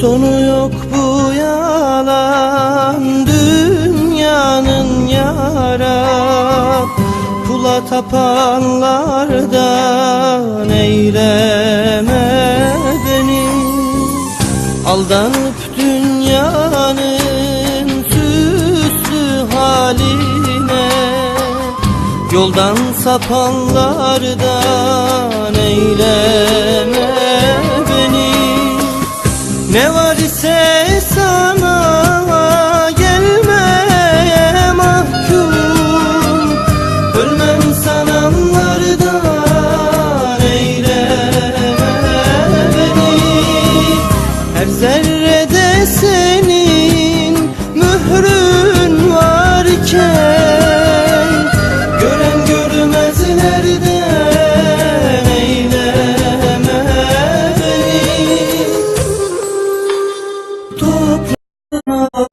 Sonu yok bu yalan dünyanın yara. Pula tapanlardan eyleme beni. Aldanıp dünyanın süslü haline. Yoldan sapanlardan eyleme Ne var ise sana gelmeye mahkum. Ölmem sananlardan eyle beni. Her zerrede seni Oh.